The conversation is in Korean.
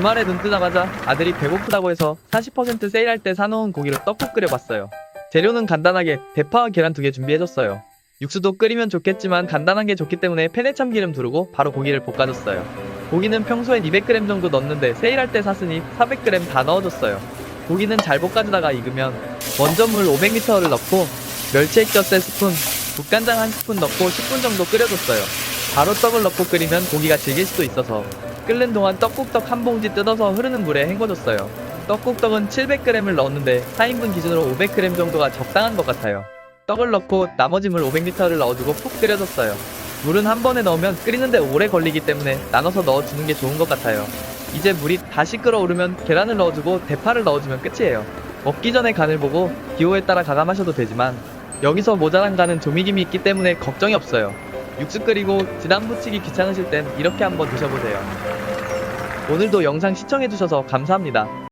주말에 눈 뜨자마자 아들이 배고프다고 해서 40% 세일할 때 사놓은 고기로 떡국 끓여봤어요. 재료는 간단하게 대파와 계란 두 개 준비해줬어요. 육수도 끓이면 좋겠지만 간단한 게 좋기 때문에 팬에 참기름 두르고 바로 고기를 볶아줬어요. 고기는 평소엔 200g 정도 넣는데 세일할 때 샀으니 400g 다 넣어줬어요. 고기는 잘 볶아주다가 익으면 먼저 물 500ml를 넣고 멸치 액젓 3스푼, 국간장 1스푼 넣고 10분 정도 끓여줬어요. 바로 떡을 넣고 끓이면 고기가 질길 수도 있어서 끓는 동안 떡국떡 한 봉지 뜯어서 흐르는 물에 헹궈줬어요. 떡국떡은 700g을 넣었는데 4인분 기준으로 500g 정도가 적당한 것 같아요. 떡을 넣고 나머지 물 500ml를 넣어주고 푹 끓여줬어요. 물은 한 번에 넣으면 끓이는데 오래 걸리기 때문에 나눠서 넣어주는 게 좋은 것 같아요. 이제 물이 다시 끓어오르면 계란을 넣어주고 대파를 넣어주면 끝이에요. 먹기 전에 간을 보고 기호에 따라 가감하셔도 되지만 여기서 모자란 간은 조미김이 있기 때문에 걱정이 없어요. 육수 끓이고 지단 부치기 귀찮으실 땐 이렇게 한번 드셔보세요. 오늘도 영상 시청해주셔서 감사합니다.